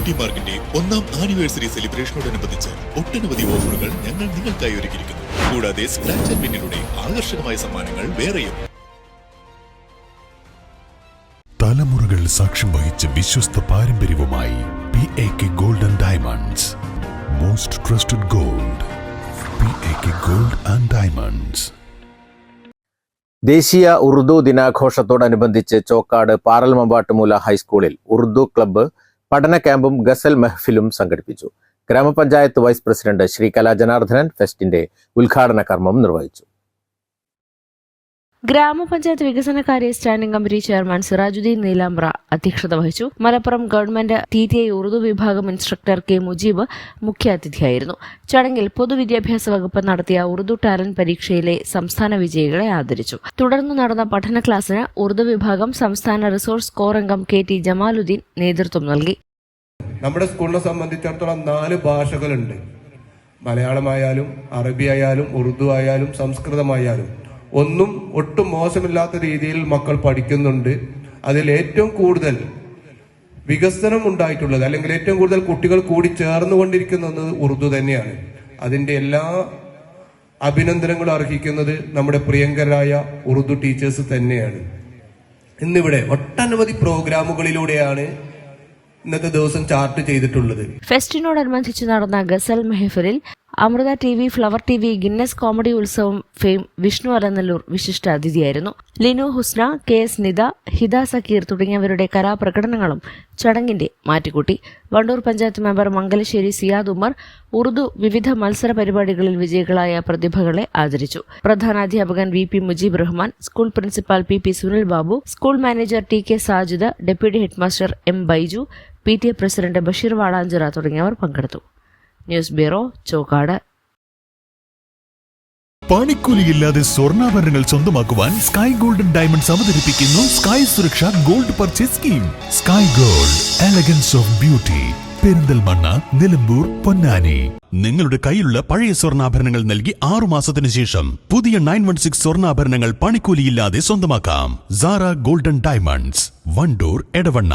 Beauty മാർക്കിന്റെ ഒന്നാം anniversary സെലിബ്രേഷനോടനുബന്ധിച്ച് ഒട്ടനവധി ഓഫറുകൾ ഞങ്ങൾ നിങ്ങൾക്കായി ഒരുക്കിയിരിക്കുന്നു. കൂടാതെ സ്ക്രാച്ച് ആൻഡ് വിന്നിലൂടെ ആകർഷകമായ സമ്മാനങ്ങൾ വേറെയും. തലമുറകൾ സാക്ഷ്യം വഹിച്ച വിശ്വസ്ത പാരമ്പര്യവുമായി P A K golden diamonds most trusted gold P A K gold and diamonds ദേശീയ ഉറുദു ദിനാഘോഷത്തോടനുബന്ധിച്ച് ചോക്കാട് പാറൽമമ്പാട്ടുമൂല ഹൈസ്കൂളിൽ ഉറുദു ക്ലബ്ബ് പഠന ക്യാമ്പും ഗസൽ മെഹ്ഫിലും സംഘടിപ്പിച്ചു. ഗ്രാമപഞ്ചായത്ത് വൈസ് പ്രസിഡന്റ് ശ്രീ കലാ ജനാർദ്ദനൻ ഫെസ്റ്റിന്റെ ഉദ്ഘാടന കർമ്മം നിർവഹിച്ചു. ഗ്രാമപഞ്ചായത്ത് വികസനകാര്യ standing committee chairman Sirajuddin Neelambra അധ്യക്ഷത വഹിച്ചു. Malappuram government T T I Urdu വിഭാഗം ഇൻസ്ട്രക്ടർ കെ മുജീബ് മുഖ്യാതിഥിയായിരുന്നു. ചടങ്ങിൽ പൊതുവിദ്യാഭ്യാസ വകുപ്പ് നടത്തിയ ഉറുദു ടാലന്റ് പരീക്ഷയിലെ സംസ്ഥാന വിജയികളെ ആദരിച്ചു. തുടർന്ന് നടന്ന പഠന ക്ലാസ്സിന് ഉറുദു വിഭാഗം സംസ്ഥാന റിസോഴ്സ് കോർ അംഗം കെ ടി ജമാലുദ്ദീൻ നേതൃത്വം നൽകി. നമ്മുടെ സ്കൂളിനെ സംബന്ധിച്ചിടത്തോളം നാല് ഭാഷകളുണ്ട്. മലയാളമായാലും അറബി ആയാലും ഉറുദു ആയാലും സംസ്കൃതമായാലും. ഒന്നും ഒട്ടും മോശമില്ലാത്ത രീതിയിൽ മക്കൾ പഠിക്കുന്നുണ്ട്. അതിൽ ഏറ്റവും കൂടുതൽ വികസനം ഉണ്ടായിട്ടുള്ളത് അല്ലെങ്കിൽ ഏറ്റവും കൂടുതൽ കുട്ടികൾ കൂടി ചേർന്നുകൊണ്ടിരിക്കുന്നത് ഉറുദു തന്നെയാണ്. അതിന്റെ എല്ലാ അഭിനന്ദനങ്ങളും അർഹിക്കുന്നത് നമ്മുടെ പ്രിയങ്കരായ ഉറുദു ടീച്ചേഴ്സ് തന്നെയാണ്. ഇന്നിവിടെ ഒട്ടനവധി പ്രോഗ്രാമുകളിലൂടെയാണ് ഇന്നത്തെ ദിവസം ചാർട്ട് ചെയ്തിട്ടുള്ളത്. ഫെസ്റ്റിനോടനുബന്ധിച്ച് നടന്ന ഗസൽ മെഹഫലിൽ Amrita T V flower T V Guinness comedy Utsavam fame Vishnu Alanallur വിശിഷ്ട അതിഥിയായിരുന്നു ലിനു ഹുസ്ന കെ എസ് നിത ഹിദ സക്കീർ തുടങ്ങിയവരുടെ കലാപ്രകടനങ്ങളും ചടങ്ങിന്റെ മാറ്റിക്കൂട്ടി വണ്ടൂർ പഞ്ചായത്ത് മെമ്പർ മംഗലശ്ശേരി സിയാദ് ഉമർ ഉറുദു വിവിധ മത്സര പരിപാടികളിൽ വിജയികളായ പ്രതിഭകളെ ആദരിച്ചു. പ്രധാനാധ്യാപകൻ V P Mujeeb Rahman school principal P P Sunil Babu school manager T K Sajid deputy headmaster M Baiju P T A president Basheer Valanchira തുടങ്ങിയവർ പങ്കെടുത്തു. News bureau Chokkad. പണിക്കൂലിയില്ലാതെ സ്വർണാഭരണങ്ങൾ സ്വന്തമാക്കുവാൻ സ്കൈ ഗോൾഡൻ ഡയമണ്ട്സ് അവതരിപ്പിക്കുന്നു Sky Suraksha gold purchase scheme. Sky gold elegance of beauty. Perinthalmanna Nilambur Ponnani. നിങ്ങളുടെ കയ്യിലുള്ള പഴയ സ്വർണാഭരണങ്ങൾ നൽകി ആറു മാസത്തിന് ശേഷം പുതിയ നയൻ വൺ സിക്സ് സ്വർണാഭരണങ്ങൾ പണിക്കൂലിയില്ലാതെ സ്വന്തമാക്കാം. Sara golden diamonds Wandoor Edavanna.